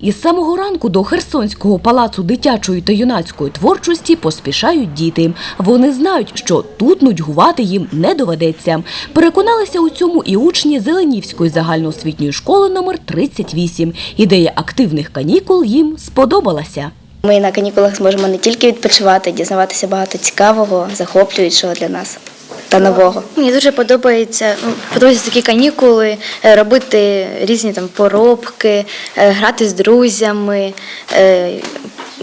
Із самого ранку до Херсонського палацу дитячої та юнацької творчості поспішають діти. Вони знають, що тут нудьгувати їм не доведеться. Переконалися у цьому і учні Зеленівської загальноосвітньої школи номер 38. Ідея активних канікул їм сподобалася. Ми на канікулах зможемо не тільки відпочивати, дізнаватися багато цікавого, захоплюючого для нас та нового. Мені дуже подобається ну, подобаються такі канікули, е, робити різні там поробки, е, грати з друзями, е,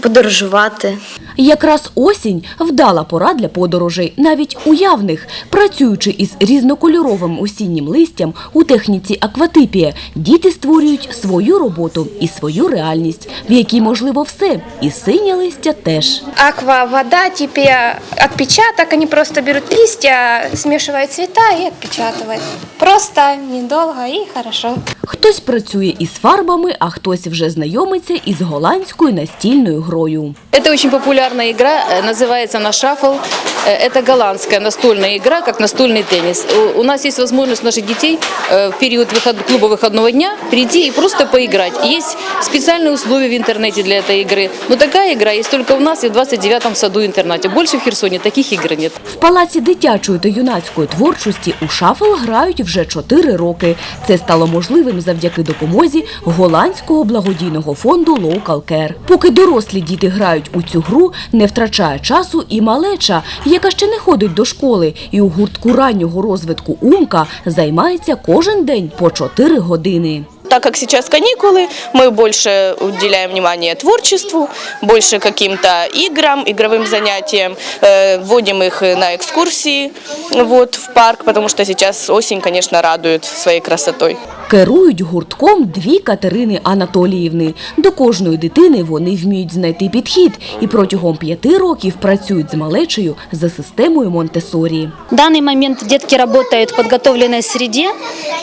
подорожувати. Якраз осінь вдала пора для подорожей, навіть уявних. Працюючи із різнокольоровим осіннім листям у техніці акватипія, діти створюють свою роботу і свою реальність, в якій можливо все, і синє листя теж. Аква вода, типа отпечаток, они просто берут листья, смешивают цвета и отпечатывают. Просто, недолго и хорошо. Хтось працює із фарбами, а хтось вже знайомиться із голландською настільною грою. Это очень популярная игра, э, называется она шаффл. Э, Это голландская настольная игра, как настольный теннис. У- У нас есть возможность наших детей э, в период выход- клуба выходного дня прийти и просто поиграть. Есть специальные условия в интернете для этой игры. Но такая игра есть только у нас и в 29-м саду-интернате. Больше в Херсоне таких игр нет. В палаці дитячої та юнацької творчості у шафл грають вже 4 роки. Це стало можливим завдяки допомозі голландського благодійного фонду Local Care. Поки дорослі діти грають у цю гру, не втрачає часу і малеча, яка ще не ходить до школи, і у гуртку раннього розвитку Умка займається кожен день по 4 години. Так как сейчас каникулы, мы больше уделяем внимание творчеству, больше каким-то играм, игровым занятиям, э, вводим их на экскурсии вот, в парк, потому что сейчас осень, конечно, радует своей красотой. Керують гуртком дві Катерини Анатоліївни. До кожної дитини вони вміють знайти підхід і протягом п'яти років працюють з малечею за системою Монтесорі. В данный момент детки работают в подготовленной среде,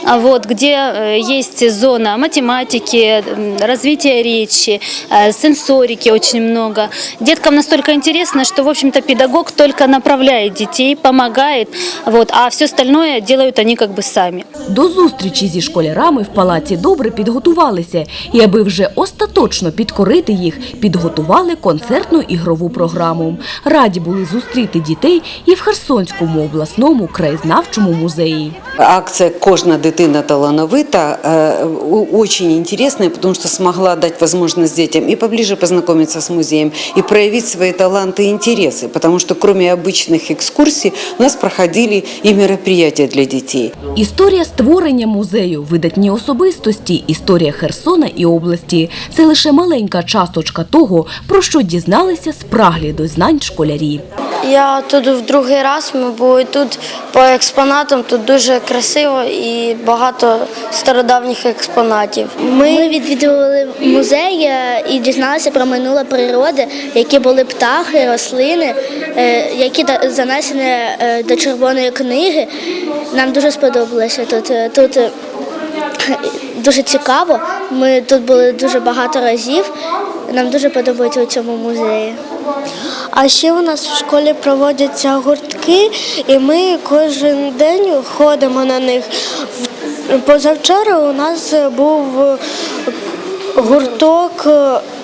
а вот, где э, есть зона математики, м, развития речи, э, сенсорики очень много. Деткам настолько интересно, что, в общем-то, педагог только направляет детей, помогает, вот, а все остальное делают они как бы сами. До зустрічі зі школярами в палаці добре підготувалися, і аби вже остаточно підкорити їх, підготували концертну ігрову програму. Раді були зустріти дітей і в Херсонському обласному краєзнавчому музеї. Акция «Кожна дитина талановита» э, у- очень интересная, потому что смогла дать возможность детям и поближе познакомиться с музеем, и проявить свои таланты и интересы, потому что кроме обычных экскурсий у нас проходили и мероприятия для детей. Історія створення музею, видатні особистості, історія Херсона і області це лише маленька часточка того, про що дізналися спраглі до знань школярі. Я тут в другий раз ми були тут по експонатам. Тут дуже красиво і багато стародавніх експонатів. Ми відвідували музей е, і дізналися про минуле природи, які були птахи, рослини, е, які занесені е, до червоної книги. Нам дуже сподобалося тут. Тут дуже цікаво. Ми тут були дуже багато разів. Нам дуже подобається у цьому музеї. А ще у нас в школі проводяться гуртки, і ми кожен день ходимо на них. Позавчора у нас був гурток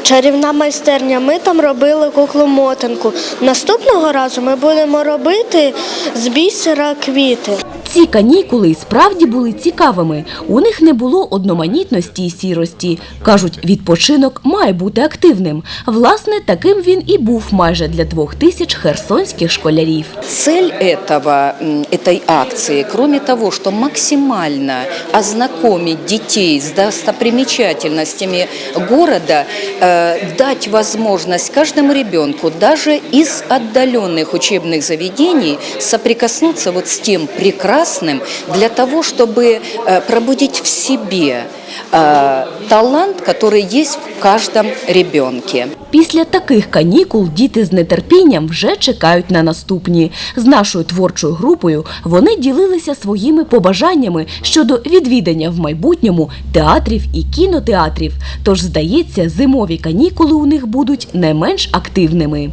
чарівна майстерня. Ми там робили куклу мотанку. Наступного разу ми будемо робити з бісера квіти. Ці канікули справді були цікавими. У них не було одноманітності й сірості. Кажуть, відпочинок має бути активним. Власне, таким він і був майже для двох тисяч херсонських школярів. Цель этого, этой акции, кроме того, что максимально ознакомить детей с достопримечательностями города, э, дать возможность каждому ребенку, даже из отдаленных учебных заведений, соприкоснуться вот с тем прекрасным для того, чтобы э, пробудить в себе э, талант, который есть в каждом ребенке. Після таких канікул діти з нетерпінням вже чекають на наступні. З нашою творчою групою вони ділилися своїми побажаннями щодо відвідання в майбутньому театрів і кінотеатрів. Тож, здається, зимові канікули у них будуть не менш активними.